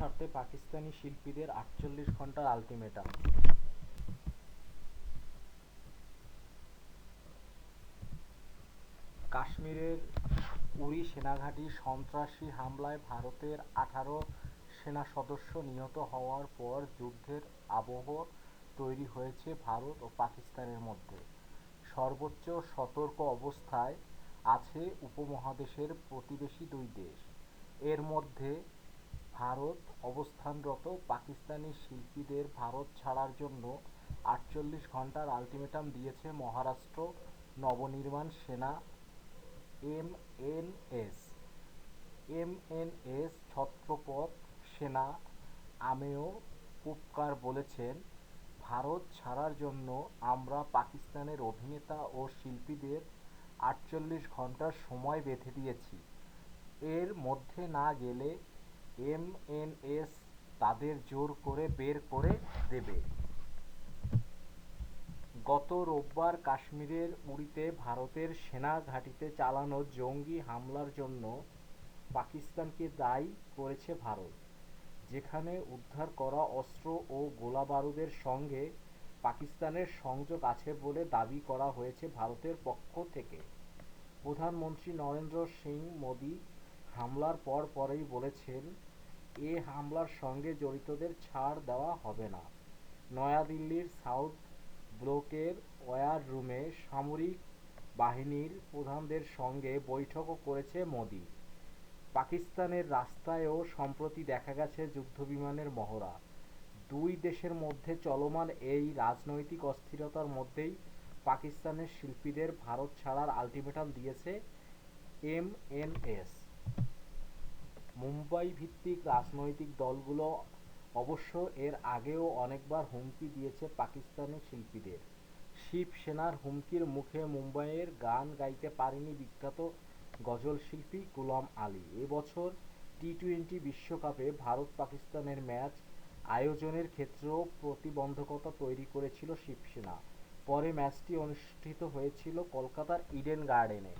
ছাড়তে পাকিস্তানি শিল্পীদের আটচল্লিশ ঘণ্টার আলটিমেটাম। কাশ্মীরের উরি সেনাঘাঁটি সন্ত্রাসী হামলায় ভারতের আঠারো সেনাসদস্য নিহত হওয়ার পর যুদ্ধের আবহ তৈরি হয়েছে ভারত ও পাকিস্তানের মধ্যে। সর্বোচ্চ সতর্ক অবস্থায় আছে উপমহাদেশের প্রতিবেশী দুই দেশ। এর মধ্যে ভারত অবস্থানরত পাকিস্তানি শিল্পীদের ভারত ছাড়ার জন্য আটচল্লিশ ঘণ্টার আলটিমেটাম দিয়েছে মহারাষ্ট্র নবনির্বাণ সেনা এমএনএস এমএনএস ছত্রপদ সেনা আমেয় উপকার বলেছেন, ভারত ছাড়ার জন্য আমরা পাকিস্তানের অভিনেতা ও শিল্পীদের আটচল্লিশ ঘণ্টার সময় বেঁধে দিয়েছি। এর মধ্যে না গেলে এমএনএস তাদের জোর করে বের করে দেবে। গত রোববার কাশ্মীরের উরিতে ভারতের সেনা ঘাঁটিতে চালানো জঙ্গি হামলার জন্য পাকিস্তানকে দায়ী করেছে ভারত, যেখানে উদ্ধার করা অস্ত্র ও গোলাবারুদের সঙ্গে পাকিস্তানের সংযোগ আছে বলে দাবি করা হয়েছে ভারতের পক্ষ থেকে। প্রধানমন্ত্রী নরেন্দ্র সিং মোদি হামলার পরপরই বলেছেন এ হামলার সঙ্গে জড়িতদের ছাড় দেওয়া হবে না। নয়াদিল্লির সাউথ ব্লকের ওয়্যার রুমে সামরিক বাহিনীর প্রধানদের সঙ্গে বৈঠকও করেছে মোদি। পাকিস্তানের রাস্তায়ও সম্প্রতি দেখা গেছে যুদ্ধবিমানের মহড়া। দুই দেশের মধ্যে চলমান এই রাজনৈতিক অস্থিরতার মধ্যেই পাকিস্তানের শিল্পীদের ভারত ছাড়ার আলটিমেটাম দিয়েছে এমএনএস মুম্বাই ভিত্তিক রাজনৈতিক দলগুলো অবশ্য এর আগেও অনেকবার হুমকি দিয়েছে পাকিস্তানি শিল্পীদের। শিবসেনার হুমকির মুখে মুম্বাইয়ের গান গাইতে পারেনি বিখ্যাত গজল শিল্পী গুলাম আলী। এবছর টি টোয়েন্টি বিশ্বকাপে ভারত পাকিস্তানের ম্যাচ আয়োজনের ক্ষেত্রেও প্রতিবন্ধকতা তৈরি করেছিল শিবসেনা। পরে ম্যাচটি অনুষ্ঠিত হয়েছিল কলকাতার ইডেন গার্ডেনে।